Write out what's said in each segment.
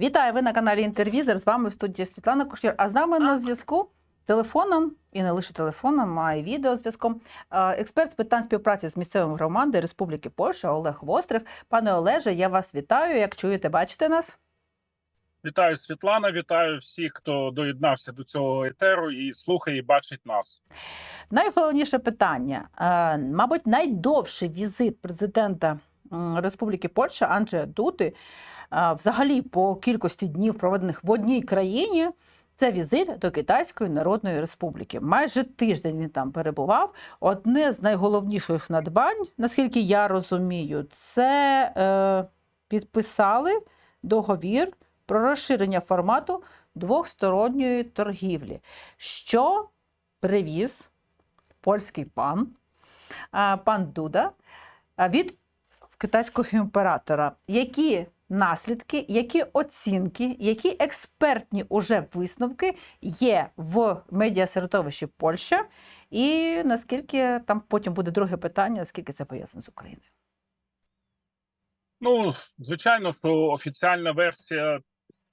Вітаю! Ви на каналі Інтервізор. З вами в студії Світлана Кушнір. А з нами на зв'язку телефоном і не лише телефоном, а й відеозв'язком. Експерт з питань співпраці з місцевими громадами Республіки Польща Олег Вострих. Пане Олеже, я вас вітаю. Як чуєте, бачите нас? Вітаю Світлана, вітаю всіх, хто доєднався до цього етеру і слухає і бачить нас. Найголовніше питання, мабуть, найдовший візит президента Республіки Польща Анджея Дути, взагалі по кількості днів, проведених в одній країні. Це візит до Китайської Народної Республіки. Майже тиждень він там перебував. Одне з найголовніших надбань, наскільки я розумію, це е, підписали договір про розширення формату двохсторонньої торгівлі, що привіз польський пан, а, пан Дуда, від китайського імператора. Які наслідки, які оцінки, які експертні уже висновки є в медіасередовищі Польща, і наскільки там потім буде друге питання, наскільки це пов'язано з Україною? Ну, звичайно, що офіціальна версія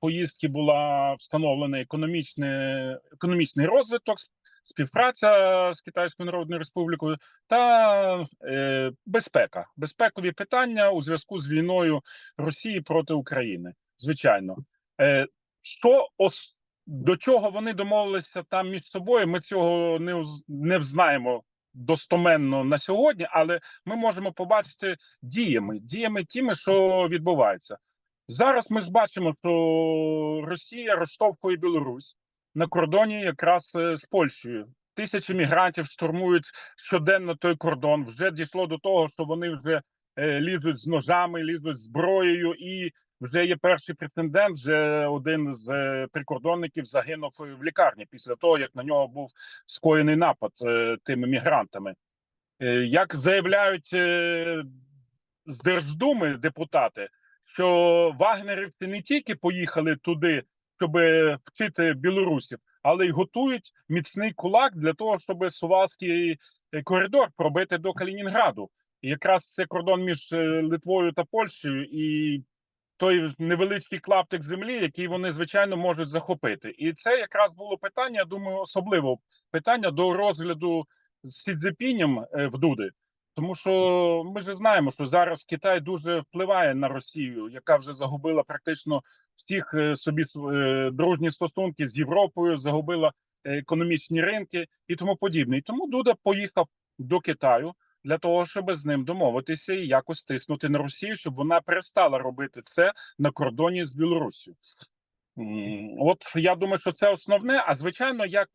поїздки була встановлена економічний, економічний розвиток, співпраця з Китайською Народною Республікою та е, безпека, безпекові питання у зв'язку з війною Росії проти України. Звичайно, е, що ос, до чого вони домовилися там між собою, ми цього не, не взнаємо достоменно на сьогодні, але ми можемо побачити діями, діями тими, що відбувається. Зараз ми ж бачимо, що Росія розштовхує Білорусь на кордоні якраз е, з Польщею. Тисячі мігрантів штурмують щоденно той кордон. Вже дійшло до того, що вони вже е, лізуть з ножами, лізуть зброєю, і вже є перший прецедент. Вже один з е, прикордонників загинув в лікарні після того, як на нього був скоєний напад тими мігрантами. Як заявляють з Держдуми депутати, що вагнерівці не тільки поїхали туди, щоб вчити білорусів, але й готують міцний кулак для того, щоб Сувалський е, коридор пробити до Калінінграду. І якраз це кордон між е, Литвою та Польщею, і той невеличкий клаптик землі, який вони звичайно можуть захопити. І це якраз було питання. Думаю, особливо питання до розгляду з Сідзепінням е, в Дуди. Тому що ми ж знаємо, що зараз Китай дуже впливає на Росію, яка вже загубила практично всіх е, собі е, дружні стосунки з Європою, загубила е, економічні ринки і тому подібне. І тому Дуда поїхав до Китаю для того, щоб з ним домовитися і якось тиснути на Росію, щоб вона перестала робити це на кордоні з Білоруссю. М, От я думаю, що це основне. А звичайно, як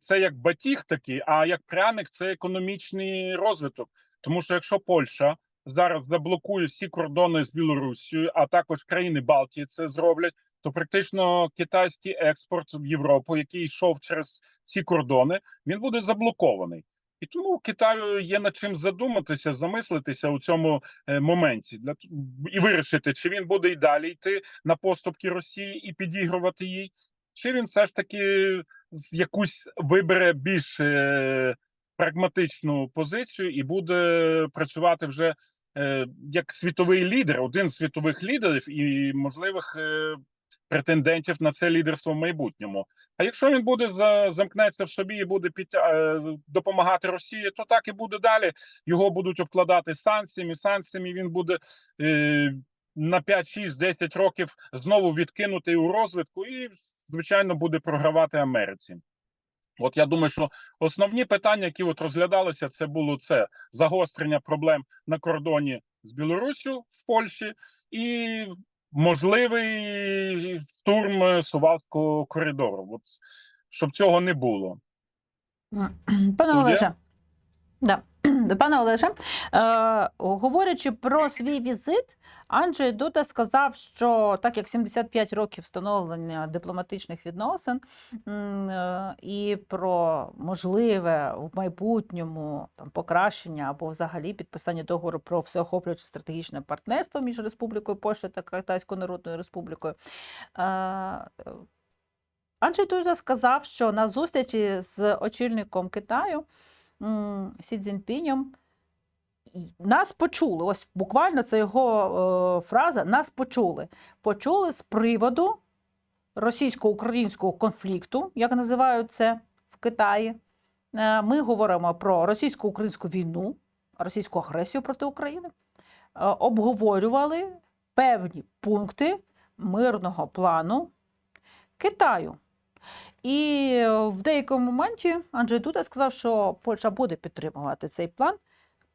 це як батіг такий, а як пряник це економічний розвиток. Тому що якщо Польща зараз заблокує всі кордони з Білоруссю, а також країни Балтії це зроблять, то практично китайський експорт в Європу, який йшов через ці кордони, він буде заблокований. І тому Китаю є над чим задуматися, замислитися у цьому е, моменті для і вирішити, чи він буде і далі йти на поступки Росії і підігрувати їй, чи він все ж таки якусь вибере більш е, прагматичну позицію і буде працювати вже е, як світовий лідер, один з світових лідерів і можливих е, претендентів на це лідерство в майбутньому. А якщо він буде за замкнеться в собі і буде під, е, допомагати Росії, то так і буде далі. Його будуть обкладати санкціями, санкціями. Він буде на 5, 6, 10 років знову відкинутий у розвитку, і звичайно буде програвати Америці. От я думаю, що основні питання, які от розглядалися, це було це загострення проблем на кордоні з Білоруссю в Польщі і можливий штурм Сувалського коридору. От щоб цього не було. Пане? Олеже, да. Пане Олеже, е, говорячи про свій візит, Анджей Дуда сказав, що так як 75 років встановлення дипломатичних відносин е, і про можливе в майбутньому там покращення або взагалі підписання договору про всеохоплююче стратегічне партнерство між Республікою Польща та Китайською Народною Республікою. Е, Анджей Дуда сказав, що на зустрічі з очільником Китаю Сі Цзіньпінем нас почули. Ось буквально це його е, фраза. Нас почули. Почули з приводу російсько-українського конфлікту, як називають це в Китаї. Е, Ми говоримо про російсько-українську війну, російську агресію проти України. Е, Обговорювали певні пункти мирного плану Китаю. І в деякому моменті Анджей Дуда сказав, що Польща буде підтримувати цей план,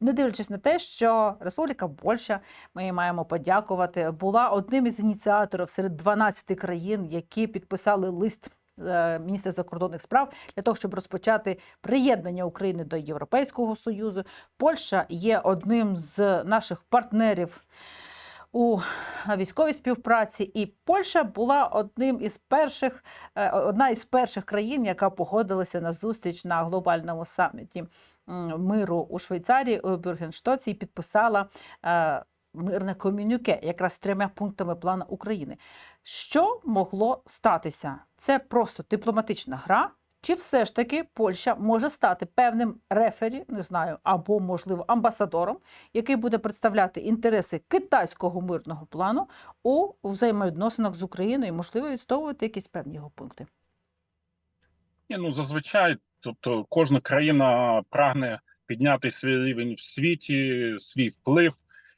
не дивлячись на те, що Республіка Польща, ми їй маємо подякувати, була одним із ініціаторів серед 12 країн, які підписали лист е, міністра закордонних справ для того, щоб розпочати приєднання України до Європейського Союзу. Польща є одним з наших партнерів у військовій співпраці, і Польща була одним із перших, е, одна із перших країн, яка погодилася на зустріч на глобальному саміті миру у Швейцарії у Бюргенштоці і підписала е, мирне комюніке, якраз з трьома пунктами плану України. Що могло статися? Це просто дипломатична гра. Чи все ж таки Польща може стати певним рефері, не знаю, або можливо амбасадором, який буде представляти інтереси китайського мирного плану у взаємовідносинах з Україною, і можливо відстовувати якісь певні його пункти? Ні, ну зазвичай, тобто кожна країна прагне підняти свій рівень в світі, свій вплив,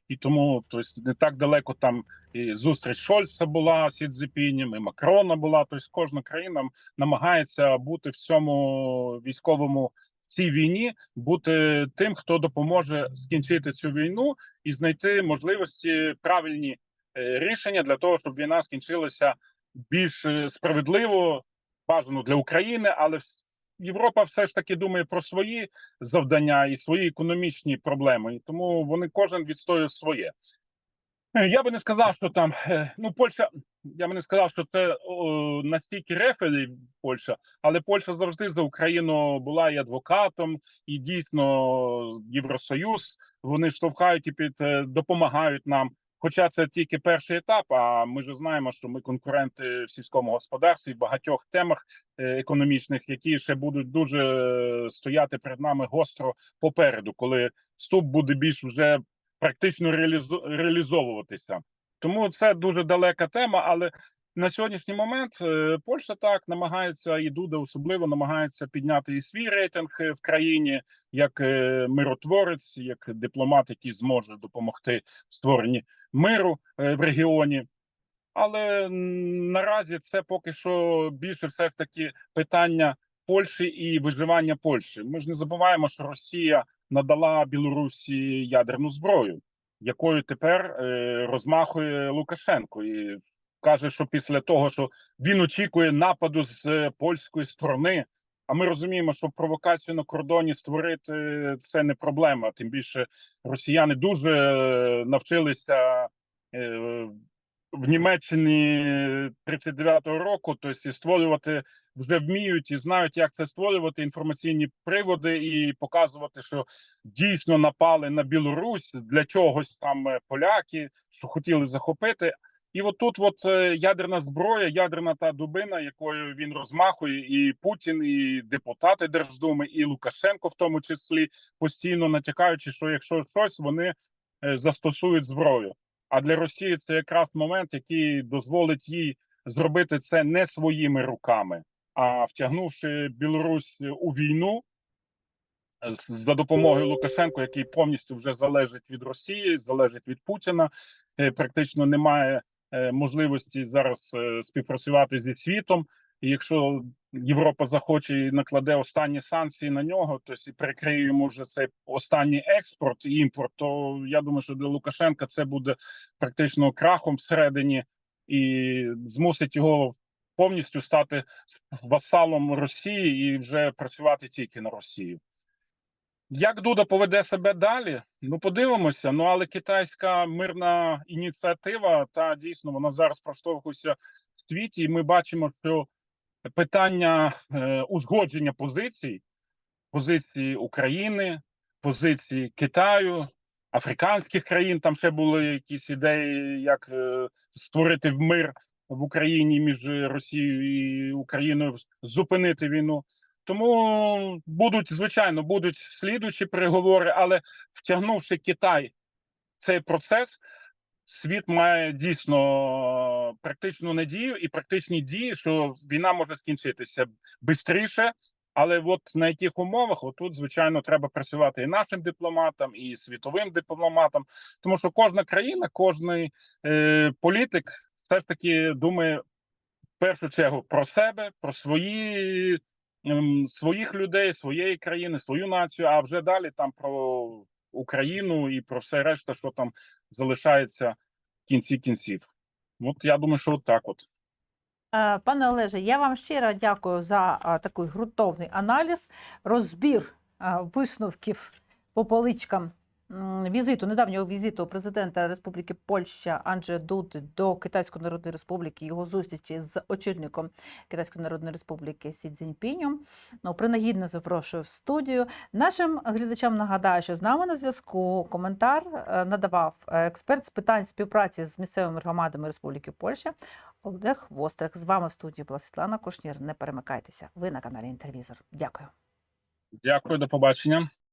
і тому тобто, не так далеко там і зустріч Шольца була з Цзіпінем, і Макрона була. Тобто кожна країна намагається бути в цьому військовому цій війні, бути тим, хто допоможе скінчити цю війну і знайти можливості правильні е, рішення для того, щоб війна скінчилася більш е, справедливо, бажано для України, але Європа все ж таки думає про свої завдання і свої економічні проблеми, і тому вони кожен відстоює своє. Е, Я би не сказав, що там е, ну Польща. Я би не сказав, що це о, настільки рефері Польща, але Польща завжди за Україну була і адвокатом, і дійсно Євросоюз. Вони штовхають і під е, допомагають нам. Хоча це тільки перший етап. А ми ж знаємо, що ми конкуренти в сільському господарстві в багатьох темах е, економічних, які ще будуть дуже е, стояти перед нами гостро попереду, коли вступ буде більш вже практично реалізовуватися. Тому це дуже далека тема, але на сьогоднішній момент е, Польща так намагається і Дуда особливо намагається підняти і свій рейтинг е, в країні як е, миротворець, як дипломат, який зможе допомогти в створенні миру в регіоні. Але наразі це поки що більше все ж таки питання Польщі і виживання Польщі. Ми ж не забуваємо, що Росія надала Білорусі ядерну зброю, якою тепер розмахує Лукашенко, і каже, що після того, що він очікує нападу з е, польської сторони. А ми розуміємо, що провокацію на кордоні створити е, це не проблема. Тим більше росіяни дуже е, навчилися в Німеччині 39-го року, тобто і створювати вже вміють і знають, як це створювати інформаційні приводи і показувати, що дійсно напали на Білорусь для чогось там поляки, що хотіли захопити. І от тут от е, ядерна зброя, ядерна та дубина, якою він розмахує, і Путін, і депутати Держдуми, і Лукашенко, в тому числі, постійно натякаючи, що якщо щось, вони е, застосують зброю. А для Росії це якраз момент, який дозволить їй зробити це не своїми руками, а втягнувши Білорусь у війну е, за допомогою Лукашенко, який повністю вже залежить від Росії, залежить від Путіна, е, практично немає е, можливості зараз е, співпрацювати зі світом. І якщо Європа захоче і накладе останні санкції на нього, то і перекриє йому вже цей останній експорт і імпорт, то я думаю, що для Лукашенка це буде практично крахом всередині і змусить його повністю стати васалом Росії і вже працювати тільки на Росію. Як Дуда поведе себе далі? Ну подивимося. Ну але китайська мирна ініціатива та дійсно вона зараз проштовхується в світі, і ми бачимо, що питання е, узгодження позицій, позиції України, позиції Китаю, африканських країн. Там ще були якісь ідеї, як е, створити мир в Україні між Росією і Україною, зупинити війну. Тому будуть, звичайно, будуть слідуючі переговори, але втягнувши Китай в цей процес, світ має дійсно практичну надію і практичні дії, що війна може скінчитися швидше. Але от на яких умовах, отут, звичайно, треба працювати і нашим дипломатам, і світовим дипломатам, тому що кожна країна, кожний е, політик все ж таки думає в першу чергу про себе, про свої своїх людей, своєї країни, свою націю, а вже далі там про Україну і про все решта, що там залишається в кінці кінців. От я думаю, що от так от. Е, Пане Олеже, я вам щиро дякую за такий ґрунтовний аналіз, розбір висновків по поличкам візиту, недавнього візиту президента Республіки Польща Анджея Дуди до Китайської Народної Республіки, його зустрічі з очільником Китайської Народної Республіки Сі Цзіньпінем. Ну, принагідно запрошую в студію. Нашим глядачам нагадаю, що з нами на зв'язку коментар е, надавав е, експерт з питань співпраці з місцевими громадами Республіки Польща Олег Вострих. З вами в студії була Світлана Кушнір. Не перемикайтеся. Ви на каналі Інтервізор. Дякую. Дякую, до побачення.